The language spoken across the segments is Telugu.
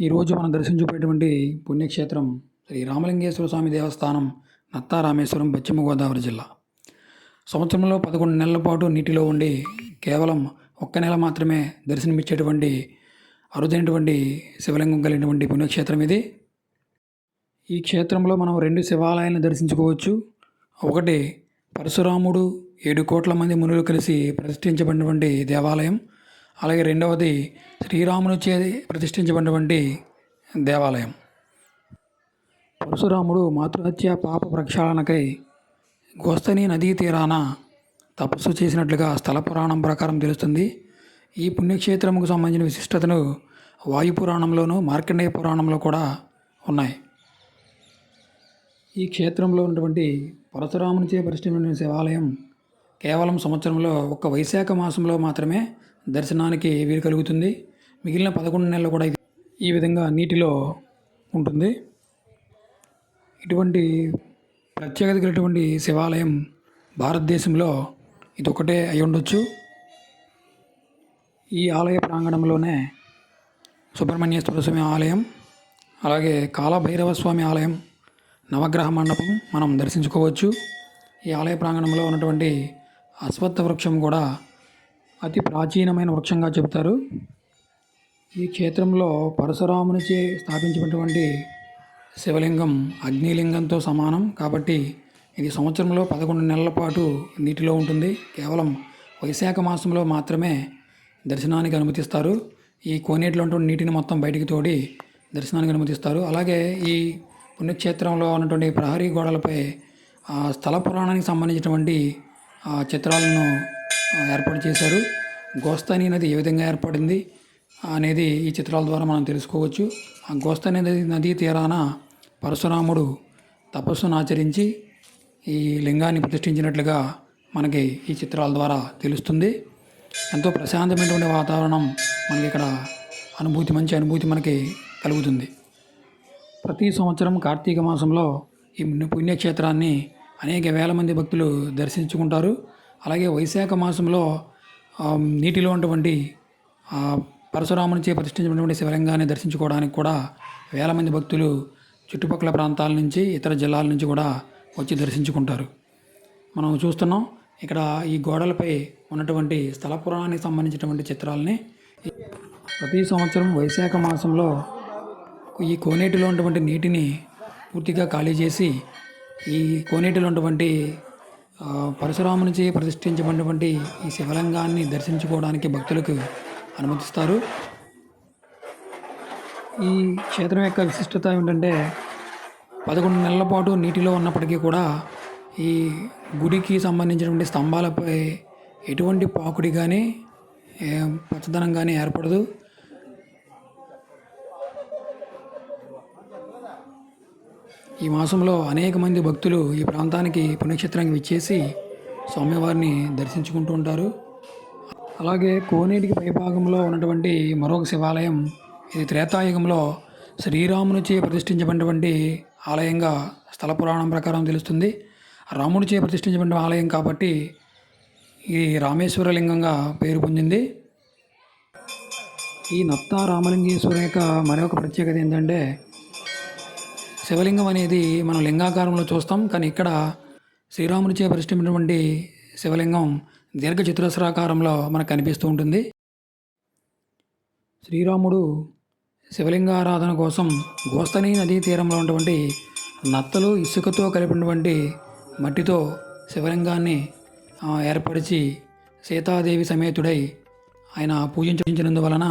ఈరోజు మనం దర్శించుకునేటువంటి పుణ్యక్షేత్రం శ్రీ రామలింగేశ్వర స్వామి దేవస్థానం నత్తారామేశ్వరం పశ్చిమ గోదావరి జిల్లా. సంవత్సరంలో పదకొండు నెలల పాటు నీటిలో ఉండి కేవలం ఒక్క నెల మాత్రమే దర్శనమిచ్చేటువంటి అరుదైనటువంటి శివలింగం కలిగినటువంటి పుణ్యక్షేత్రం ఇది. ఈ క్షేత్రంలో మనం రెండు శివాలయాలను దర్శించుకోవచ్చు. ఒకటి పరశురాముడు ఏడు కోట్ల మంది మునులు కలిసి ప్రతిష్ఠించబడినటువంటి దేవాలయం. అలాగే రెండవది శ్రీరాముని చే ప్రతిష్ఠించబడినటువంటి దేవాలయం. పరశురాముడు మాతృహత్య పాప ప్రక్షాళనకై గోస్తని నదీ తీరాన తపస్సు చేసినట్లుగా స్థల పురాణం ప్రకారం తెలుస్తుంది. ఈ పుణ్యక్షేత్రముకు సంబంధించిన విశిష్టతను వాయు పురాణంలోను మార్కండేయ పురాణంలో కూడా ఉన్నాయి. ఈ క్షేత్రంలో ఉన్నటువంటి పరశురామునిచే ప్రతిష్ఠించిన శివాలయం కేవలం సంవత్సరంలో ఒక్క వైశాఖ మాసంలో మాత్రమే దర్శనానికి వీలు కలుగుతుంది. మిగిలిన పదకొండు నెలలు కూడా ఇది ఈ విధంగా నీటిలో ఉంటుంది. ఇటువంటి ప్రత్యేకత కలిగినటువంటి శివాలయం భారతదేశంలో ఇది ఒకటే అయి ఉండొచ్చు. ఈ ఆలయ ప్రాంగణంలోనే సుబ్రహ్మణ్యేశ్వర స్వామి ఆలయం అలాగే కాలభైరవ స్వామి ఆలయం నవగ్రహ మండపం మనం దర్శించుకోవచ్చు. ఈ ఆలయ ప్రాంగణంలో ఉన్నటువంటి అశ్వత్థ వృక్షం కూడా అతి ప్రాచీనమైన వృక్షంగా చెబుతారు. ఈ క్షేత్రంలో పరశురామునిచే స్థాపించినటువంటి శివలింగం అగ్నిలింగంతో సమానం. కాబట్టి ఇది సంవత్సరంలో పదకొండు నెలల పాటు నీటిలో ఉంటుంది. కేవలం వైశాఖ మాసంలో మాత్రమే దర్శనానికి అనుమతిస్తారు. ఈ కోనేటిలో ఉన్నటువంటి నీటిని మొత్తం బయటికి తోడి దర్శనానికి అనుమతిస్తారు. అలాగే ఈ పుణ్యక్షేత్రంలో ఉన్నటువంటి ప్రహరీ గోడలపై స్థల పురాణానికి సంబంధించినటువంటి ఆ చిత్రాలను ఏర్పాటు చేశారు. గోస్తాని నది ఏ విధంగా ఏర్పడింది అనేది ఈ చిత్రాల ద్వారా మనం తెలుసుకోవచ్చు. ఆ గోస్తాని నది నదీ తీరాన పరశురాముడు తపస్సును ఆచరించి ఈ లింగాన్ని ప్రతిష్ఠించినట్లుగా మనకి ఈ చిత్రాల ద్వారా తెలుస్తుంది. ఎంతో ప్రశాంతమైనటువంటి వాతావరణం మనకి ఇక్కడ అనుభూతి మంచి అనుభూతి మనకి కలుగుతుంది. ప్రతి సంవత్సరం కార్తీక మాసంలో ఈ పుణ్యక్షేత్రాన్ని అనేక వేల మంది భక్తులు దర్శించుకుంటారు. అలాగే వైశాఖ మాసంలో నీటిలో ఉన్నటువంటి పరశురాముని పరశురామునిచే ప్రతిష్ఠించినటువంటి శివలింగాన్ని దర్శించుకోవడానికి కూడా వేల మంది భక్తులు చుట్టుపక్కల ప్రాంతాల నుంచి ఇతర జిల్లాల నుంచి కూడా వచ్చి దర్శించుకుంటారు. మనం చూస్తున్నాం ఇక్కడ ఈ గోడలపై ఉన్నటువంటి స్థల పురాణానికి సంబంధించినటువంటి చిత్రాలని. ప్రతి సంవత్సరం వైశాఖ మాసంలో ఈ కోనేటిలో ఉన్నటువంటి నీటిని పూర్తిగా ఖాళీ చేసి ఈ కోనేటిలో ఉన్నటువంటి పరశురామునిచే ప్రతిష్ఠించబడినటువంటి ఈ శివలింగాన్ని దర్శించుకోవడానికి భక్తులకు అనుమతిస్తారు. ఈ క్షేత్రం యొక్క విశిష్టత ఏమిటంటే పదకొండు నెలల పాటు నీటిలో ఉన్నప్పటికీ కూడా ఈ గుడికి సంబంధించినటువంటి స్తంభాలపై ఎటువంటి పాకుడి కానీ పచ్చదనం కానీ ఏర్పడదు. ఈ మాసంలో అనేక మంది భక్తులు ఈ ప్రాంతానికి పుణ్యక్షేత్రానికి విచ్చేసి స్వామివారిని దర్శించుకుంటూ ఉంటారు. అలాగే కోనేటికి పైభాగంలో ఉన్నటువంటి మరొక శివాలయం ఇది త్రేతాయుగంలో శ్రీరామునిచే ప్రతిష్ఠించబడినటువంటి ఆలయంగా స్థల పురాణం ప్రకారం తెలుస్తుంది. రామునిచే ప్రతిష్ఠించబడిన ఆలయం కాబట్టి ఈ రామేశ్వరలింగంగా పేరు పొందింది. ఈ నత్తా రామలింగేశ్వరం యొక్క మరొక ప్రత్యేకత ఏంటంటే శివలింగం అనేది మనం లింగాకారంలో చూస్తాం కానీ ఇక్కడ శ్రీరామునిచే పరిష్ఠించినటువంటి శివలింగం దీర్ఘ చతురస్రాకారంలో మనకు కనిపిస్తూ ఉంటుంది. శ్రీరాముడు శివలింగారాధన కోసం గోస్తని నదీ తీరంలో ఉన్నటువంటి నత్తలు ఇసుకతో కలిపినటువంటి మట్టితో శివలింగాన్ని ఏర్పరిచి సీతాదేవి సమేతుడై ఆయన పూజించినందువలన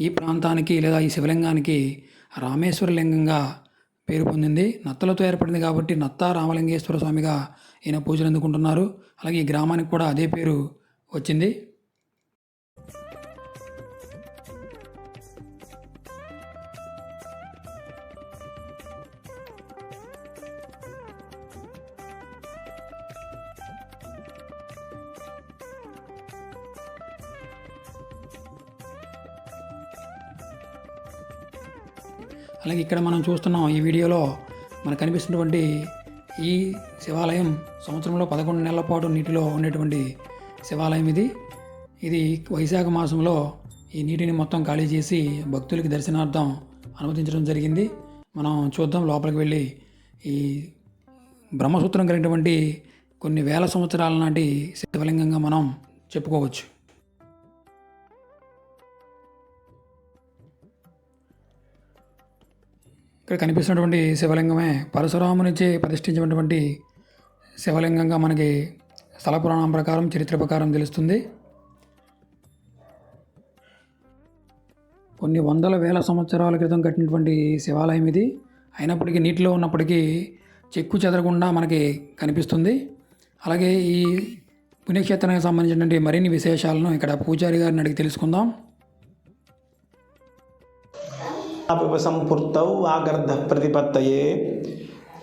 ఈ ప్రాంతానికి లేదా ఈ శివలింగానికి రామేశ్వర లింగంగా పేరు పొందింది. నత్తలతో ఏర్పడింది కాబట్టి నత్త రామలింగేశ్వర స్వామిగా ఈయన పూజలు అందుకుంటున్నారు. అలాగే ఈ గ్రామానికి కూడా అదే పేరు వచ్చింది. అలాగే ఇక్కడ మనం చూస్తున్నాం ఈ వీడియోలో మనకు కనిపిస్తున్నటువంటి ఈ శివాలయం సంవత్సరంలో పదకొండు నెలల పాటు నీటిలో ఉండేటువంటి శివాలయం ఇది. ఇది వైశాఖ మాసంలో ఈ నీటిని మొత్తం ఖాళీ చేసి భక్తులకి దర్శనార్థం అనుమతించడం జరిగింది. మనం చూద్దాం లోపలికి వెళ్ళి ఈ బ్రహ్మసూత్రం కలిగినటువంటి కొన్ని వేల సంవత్సరాల నాటి శివలింగంగా మనం చెప్పుకోవచ్చు. ఇక్కడ కనిపిస్తున్నటువంటి శివలింగమే పరశురామునిచే ప్రతిష్ఠించినటువంటి శివలింగంగా మనకి స్థల పురాణం ప్రకారం చరిత్ర ప్రకారం తెలుస్తుంది. కొన్ని వందల వేల సంవత్సరాల క్రితం కట్టినటువంటి శివాలయం ఇది. అయినప్పటికీ నీటిలో ఉన్నప్పటికీ చెక్కు చెదరకుండా మనకి కనిపిస్తుంది. అలాగే ఈ పుణ్యక్షేత్రానికి సంబంధించినటువంటి మరిన్ని విశేషాలను ఇక్కడ పూజారి గారిని అడిగి తెలుసుకుందాం. సంపూర్తౌ ఆగర్ధ ప్రతిపత్తయే.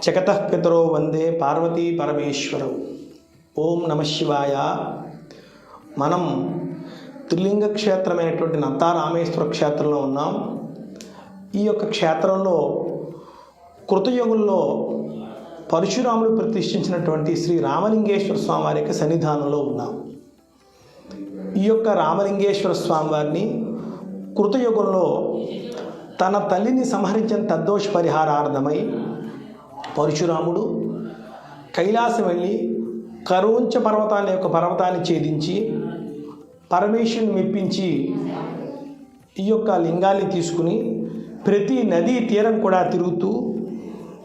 జగత పితరో వందే పార్వతీ పరమేశ్వరవు ఓం నమ శివాయ. మనం త్రిలింగ క్షేత్రమైనటువంటి నత్తా రామేశ్వర క్షేత్రంలో ఉన్నాం. ఈ యొక్క క్షేత్రంలో కృతయుగంలో పరశురాముడు ప్రతిష్ఠించినటువంటి శ్రీ రామలింగేశ్వర స్వామి వారి యొక్క సన్నిధానంలో ఉన్నాం. ఈ యొక్క రామలింగేశ్వర స్వామివారిని కృతయుగంలో తన తల్లిని సంహరించిన తద్దోష పరిహారార్థమై పరశురాముడు కైలాసం వెళ్ళి కరోంచ పర్వతాన్ని యొక్క పర్వతాన్ని ఛేదించి పరమేశ్వరుని మెప్పించి ఈ యొక్క లింగాన్ని తీసుకుని ప్రతి నదీ తీరం కూడా తిరుగుతూ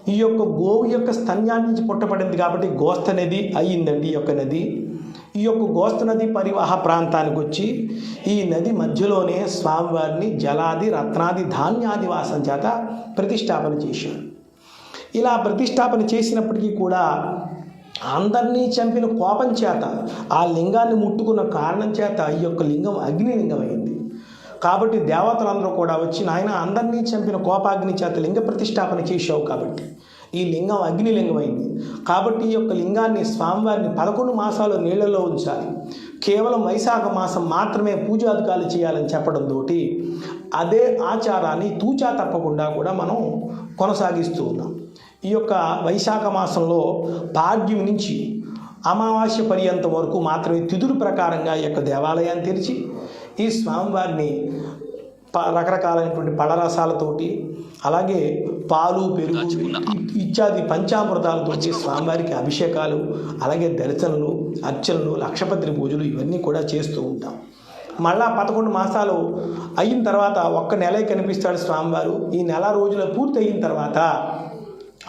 ఈ యొక్క గోవు యొక్క స్తన్యాన్ని నుంచి పుట్టబడింది కాబట్టి గోస్త నది అయ్యిందండి ఈ యొక్క నది. ఈ యొక్క గోస్త నది పరివాహ ప్రాంతానికి వచ్చి ఈ నది మధ్యలోనే స్వామివారిని జలాది రత్నాది ధాన్యాది వాసం చేత ప్రతిష్టాపన చేశారు. ఇలా ప్రతిష్టాపన చేసినప్పటికీ కూడా అందరినీ చంపిన కోపం చేత ఆ లింగాన్ని ముట్టుకున్న కారణం చేత ఈ యొక్క లింగం అగ్నిలింగం అయింది. కాబట్టి దేవతలందరూ కూడా వచ్చి నాయన అందరినీ చంపిన కోపాగ్ని చేత లింగ ప్రతిష్టాపన చేశావు కాబట్టి ఈ లింగం అగ్నిలింగమైంది. కాబట్టి ఈ యొక్క లింగాన్ని స్వామివారిని పదకొండు మాసాలు నీళ్ళలో ఉంచాలి. కేవలం వైశాఖ మాసం మాత్రమే పూజాధికారులు చేయాలని చెప్పడంతో అదే ఆచారాన్ని తూచా తప్పకుండా కూడా మనం కొనసాగిస్తూ ఉన్నాం. ఈ యొక్క వైశాఖ మాసంలో పాడ్యం నుంచి అమావాస్య పర్యంతం వరకు మాత్రమే తిదురు ప్రకారంగా ఈ యొక్క దేవాలయాన్ని తెరిచి ఈ స్వామివారిని ప- రకరకాలైనటువంటి పడరసాలతోటి అలాగే పాలు పెరుగు ఇత్యాది పంచామృతాలతోటి స్వామివారికి అభిషేకాలు అలాగే దర్శనలు అర్చనలు లక్షపత్రి పూజలు ఇవన్నీ కూడా చేస్తూ ఉంటాం. మళ్ళా పదకొండు మాసాలు అయిన తర్వాత ఒక్క నెలే కనిపిస్తాడు స్వామివారు. ఈ నెల రోజులు పూర్తి అయిన తర్వాత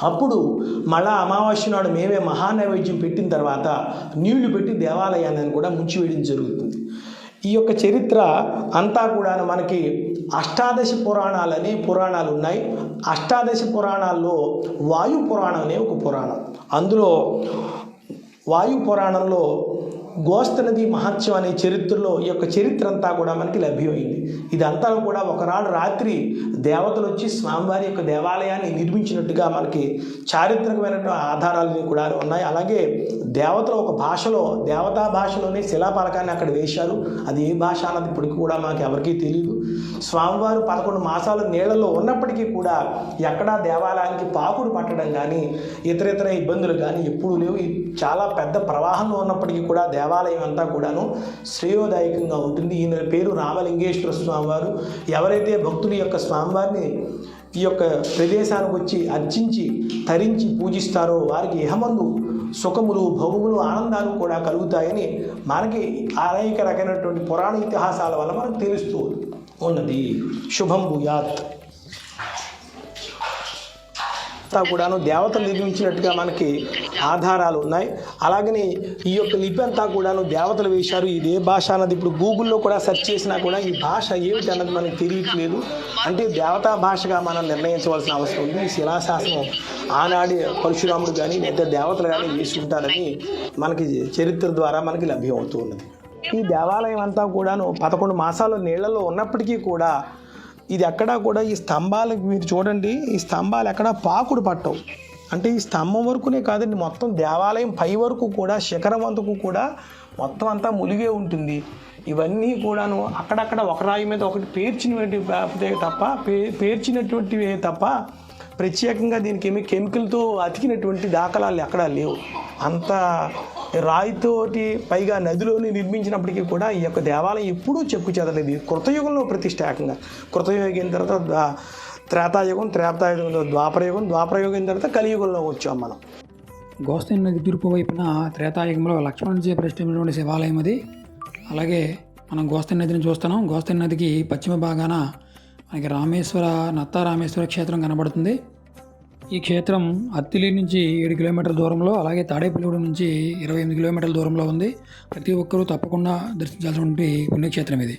అప్పుడు మళ్ళా అమావాస్య నాడు మేమే మహానైవేద్యం పెట్టిన తర్వాత నీళ్ళు పెట్టి దేవాలయాన్ని కూడా ముంచివేయడం జరుగుతుంది. ఈ యొక్క చరిత్ర అంతా కూడా మనకి అష్టాదశ పురాణాలని పురాణాలు ఉన్నాయి. అష్టాదశ పురాణాల్లో వాయు పురాణం అనే ఒక పురాణం. అందులో వాయు పురాణంలో గోస్త నది మహత్యం అనే చరిత్రలో ఈ యొక్క చరిత్ర అంతా కూడా మనకి లభ్యమైంది. ఇదంతా కూడా ఒకనాడు రాత్రి దేవతలు వచ్చి స్వామివారి యొక్క దేవాలయాన్ని నిర్మించినట్టుగా మనకి చారిత్రకమైనటువంటి ఆధారాలు కూడా ఉన్నాయి. అలాగే దేవతలు ఒక భాషలో దేవతా భాషలోనే శిలాపలకాన్ని అక్కడ వేశారు. అది ఏ భాష అన్నది ఇప్పటికి కూడా మనకి ఎవరికీ తెలియదు స్వామివారు పదకొండు మాసాలు నీళ్ళలో ఉన్నప్పటికీ కూడా ఎక్కడా దేవాలయానికి పాకుడు పట్టడం కానీ ఇతర ఇతర ఇబ్బందులు కానీ ఎప్పుడూ లేవు. చాలా పెద్ద ప్రవాహంలో ఉన్నప్పటికీ కూడా దేవాలయం అంతా కూడాను శ్రేయోదాయకంగా ఉంటుంది. ఈయన పేరు రామలింగేశ్వర స్వామివారు. ఎవరైతే భక్తుల యొక్క స్వామివారిని ఈ యొక్క ప్రదేశానికి వచ్చి అర్చించి తరించి పూజిస్తారో వారికి ఇహమందు సుఖములు భోగములు ఆనందాలు కూడా కలుగుతాయని మనకి అనేక రకమైనటువంటి పురాణ ఇతిహాసాల వల్ల మనకు తెలుస్తూ ఉన్నది. శుభం భూయాత్. అంతా కూడాను దేవతలు నిర్మించినట్టుగా మనకి ఆధారాలు ఉన్నాయి. అలాగని ఈ యొక్క లిపి అంతా కూడాను దేవతలు వేశారు. ఇది ఏ భాష అన్నది ఇప్పుడు గూగుల్లో కూడా సెర్చ్ చేసినా కూడా ఈ భాష ఏమిటి అన్నది మనకి తెలియట్లేదు. అంటే దేవతా భాషగా మనం నిర్ణయించవలసిన అవసరం ఉంది. ఈ శిలాశాసనం ఆనాడి పరశురాముడు కానీ లేదా దేవతలు కానీ వేసి ఉంటారని మనకి చరిత్ర ద్వారా మనకి లభ్యమవుతూ ఉన్నది. ఈ దేవాలయం అంతా కూడాను పదకొండు మాసాలు నీళ్ళలో ఉన్నప్పటికీ కూడా ఇది ఎక్కడా కూడా ఈ స్తంభాలకు మీరు చూడండి ఈ స్తంభాలు ఎక్కడా పాకుడు పట్టవు. అంటే ఈ స్తంభం వరకునే కాదండి మొత్తం దేవాలయం పై వరకు కూడా శిఖరం అంతకు కూడా మొత్తం అంతా ములిగే ఉంటుంది. ఇవన్నీ కూడాను అక్కడక్కడ ఒక రాయి మీద ఒకటి పేర్చినటువంటి తప్ప పే పేర్చినటువంటివే తప్ప ప్రత్యేకంగా దీనికి ఏమి కెమికల్తో అతికినటువంటి దాఖలాలు ఎక్కడా లేవు. అంత రాయితోటి పైగా నదిలోని నిర్మించినప్పటికీ కూడా ఈ యొక్క దేవాలయం ఎప్పుడూ చెక్కు చెదలేదు కృతయుగంలో ప్రతిష్టాకంగా కృతయుగం తర్వాత త్రేతాయుగం త్రేతాయుగంలో ద్వాపరయుగం ద్వాపరయుగం తర్వాత కలియుగంలో వచ్చాం మనం. గోస్తని నది తూర్పు వైపున త్రేతాయుగంలో లక్ష్మణుడిచే ప్రతిష్ఠించినటువంటి శివాలయం అది. అలాగే మనం గోస్తని నదిని చూస్తున్నాం. గోస్తని నదికి పశ్చిమ భాగాన మనకి రామేశ్వర నత్తారామేశ్వర క్షేత్రం కనబడుతుంది. ఈ క్షేత్రం అత్తిలి నుంచి ఏడు కిలోమీటర్ల దూరంలో అలాగే తాడేపల్లిగూడెం నుంచి ఇరవై ఎనిమిది కిలోమీటర్ల దూరంలో ఉంది. ప్రతి ఒక్కరూ తప్పకుండా దర్శించాల్సినటువంటి పుణ్యక్షేత్రం ఇది.